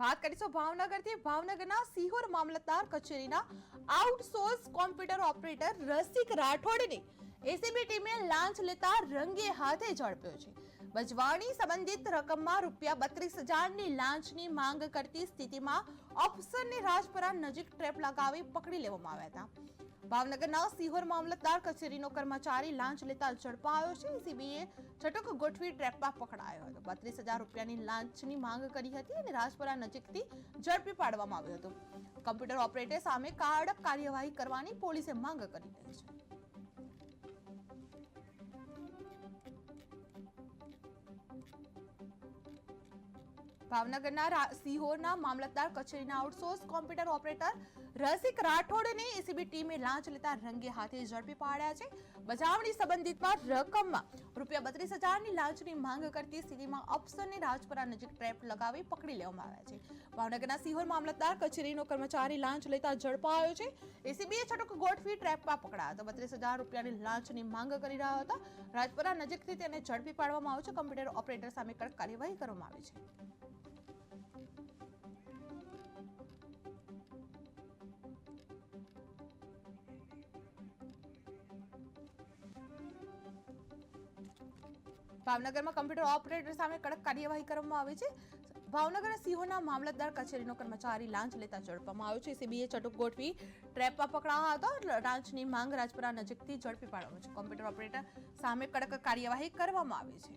વાત કરીશું ભાવનગરથી. ભાવનગરના સિહોર મામલતદાર કચેરીના આઉટસોર્સ કોમ્પ્યુટર ઓપરેટર રસિક રાઠોડની એસીબી ટીમે લાંચ લેતા રંગે હાથે ઝડપ્યો છે. બજવાણી સંબંધિત રકમમાં રૂપિયા બત્રીસ હજારની લાંચની માંગ કરતી સ્થિતિમાં ઓફિસરને રાજપરા નજીક ટ્રેપ લગાવી પકડી લેવામાં આવ્યા હતા. ભાવનગરના સિહોર મામલતદાર કચેરીનો કર્મચારી લાંચ લેતા ઝડપાયો છે. સીબીએ છટક ગોઠવી ટ્રેપમાં પકડાયો હતો. બત્રીસ હજાર રૂપિયાની લાંચની માંગ કરી હતી અને રાજપરા નજીકથી ઝડપી પાડવામાં આવ્યો હતો. કમ્પ્યુટર ઓપરેટર સામે કડક કાર્યવાહી કરવાની પોલીસે માંગ કરી છે. ભાવનગરના સિહોરના મામલતદાર કચેરીના આઉટસોર્સ કોમ્પ્યુટર ઓપરેટર રસિક રાઠોડને એસીબી ટીમે લાંચ લેતા રંગે હાથે ઝડપી પાડ્યા છે. બજાવણી સંબંધિતમાં રકમમાં રૂપિયા બત્રીસ હજારની લાંચની માંગ કરતી સ્થિતિમાં અફસરની રાજપરા નજીક ટ્રેપ લગાવી પકડી લેવામાં આવ્યા છે. ભાવનગરના સિહોર મામલતદાર કચેરીનો કર્મચારી લાંચ લેતા ઝડપાયો છે. એસીબીએ છટક ગોઠવી ટ્રેપમાં પકડાયા હતો. બત્રીસ હજાર રૂપિયાની લાંચની માંગ કરી રહ્યા હતા. રાજપરા નજીકથી તેને ઝડપી પાડવામાં આવ્યો છે કમ્પ્યુટર ઓપરેટર સામે કડક કાર્યવાહી કરવામાં આવી છે. ભાવનગરમાં કમ્પ્યુટર ઓપરેટર સામે કડક કાર્યવાહી કરવામાં આવી છે. ભાવનગર સિંહોના મામલતદાર કચેરીનો કર્મચારી લાંચ લેતા ઝડપવામાં આવ્યો છે. સીબીએ ચટુક ગોઠવી ટ્રેપમાં પકડાયા હતો. લાંચની માંગ રાજપુરા નજીકથી ઝડપી પાડવામાં છે. કોમ્પ્યુટર ઓપરેટર સામે કડક કાર્યવાહી કરવામાં આવી છે.